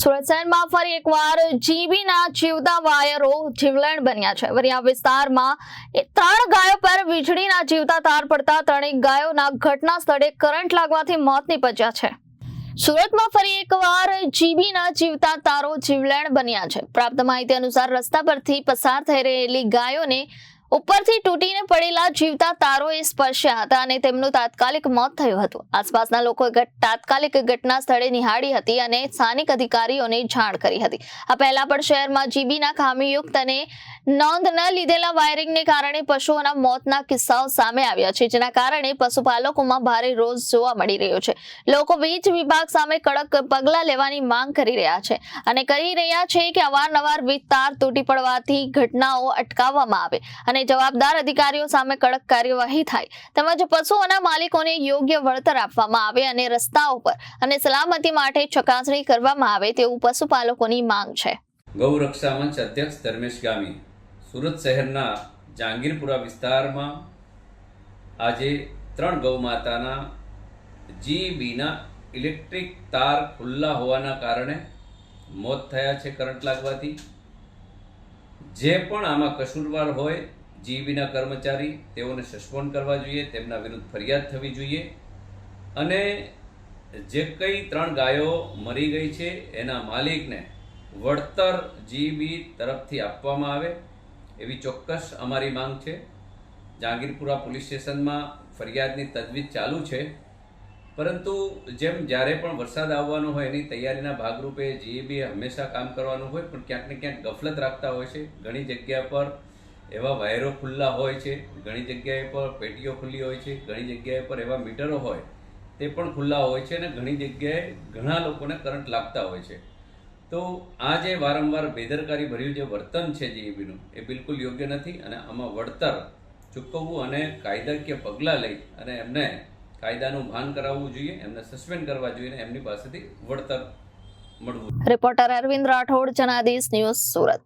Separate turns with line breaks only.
સુરત શહેરમાં ફરી એકવાર જીબીના જીવતા વાયરો જીવલેણ બન્યા છે. વરિયા વિસ્તારમાં ત્રણ ગાયો પર વીજળીના જીવતા તાર પડતા ત્રણેય ગાયોના ઘટના સ્થળે કરંટ લાગવાથી મોત નિપજ્યા છે. સુરતમાં ફરી એકવાર જીબીના જીવતા તારો જીવલેણ બન્યા છે. પ્રાપ્ત માહિતી અનુસાર રસ્તા પરથી પસાર થઈ રહેલી ગાયોને ઉપરથી તૂટીને પડેલા જીવતા તારોએ સ્પર્શ્યા હતા અને તેમનું તાત્કાલિક મોત થયું હતું. આસપાસના લોકોએ તાત્કાલિક ઘટના સ્થળે નિહાળી હતી અને સ્થાનિક અધિકારીઓને જાણ કરી હતી. આ પહેલા પણ શહેરમાં જીબીના ખામીયુક્ત અને નોંધ ન લીધેલા વાયરિંગને કારણે પશુઓના મોતના કિસ્સાઓ સામે આવ્યા છે, જેના કારણે પશુપાલકોમાં ભારે રોષ જોવા મળી રહ્યો છે. લોકો વીજ વિભાગ સામે કડક પગલાં લેવાની માંગ કરી રહ્યા છે અને કહી રહ્યા છે કે અવારનવાર વીજ તાર તૂટી પડવાથી ઘટનાઓ અટકાવવામાં આવે અને જવાબદાર અધિકારીઓ સામે કડક કાર્યવાહી થાય. તેમજ પશુઓના માલિકોને યોગ્ય વળતર આપવામાં આવે અને રસ્તાઓ પર અને સલામતી માટે ચકાસણી કરવામાં આવે તેવું પશુપાલકોની માંગ છે.
ગૌરક્ષા મંચ અધ્યક્ષ ધર્મેશ ગામી સુરત શહેરના જહાંગીરપુરા વિસ્તારમાં આજે ત્રણ ગૌમાતાના જીબીના ઇલેક્ટ્રિક તાર ખુલ્લા હોવાના કારણે મોત થયા છે કરંટ લાગવાથી. જે પણ આમાં કસૂરવાર હોય, જીબીના કર્મચારી તેઓને સસ્પેન્ડ કરવા જોઈએ, તેમના વિરુદ્ધ ફરિયાદ થવી જોઈએ. અને જે કંઈ ત્રણ ગાયો મરી ગઈ છે, એના માલિકને વળતર જીબી તરફથી આપવામાં આવે. એવી ચોક્કસ અમારી માંગ છે. જહાંગીરપુરા પોલીસ સ્ટેશનમાં ફરિયાદની તજવીજ ચાલુ છે. પરંતુ જેમ જ્યારે પણ વરસાદ આવવાનો હોય એની તૈયારીના ભાગરૂપે જીએબીએ હંમેશા કામ કરવાનું હોય, પણ ક્યાંક ને ક્યાંક ગફલત રાખતા હોય છે. ઘણી જગ્યા પર એવા વાયરો ખુલ્લા હોય છે, ઘણી જગ્યાએ પર પેટીઓ ખુલ્લી હોય છે, ઘણી જગ્યાએ પર એવા મીટરો હોય તે પણ ખુલ્લા હોય છે અને ઘણી જગ્યાએ ઘણા લોકોને કરંટ લાગતા હોય છે. તો આ જે વારંવાર બેદરકારી ભર્યું જે વર્તન છે જીઈબીનું એ બિલકુલ યોગ્ય નથી અને આમાં વળતર ચૂકવવું અને કાયદાકીય પગલાં લઈ અને એમને કાયદાનું ભાન કરાવવું જોઈએ, એમને સસ્પેન્ડ કરવા જોઈએ અને એમની પાસેથી વળતર મળવું
રિપોર્ટર અરવિંદ રાઠોડ, જનાદેશ ન્યૂઝ સુરત.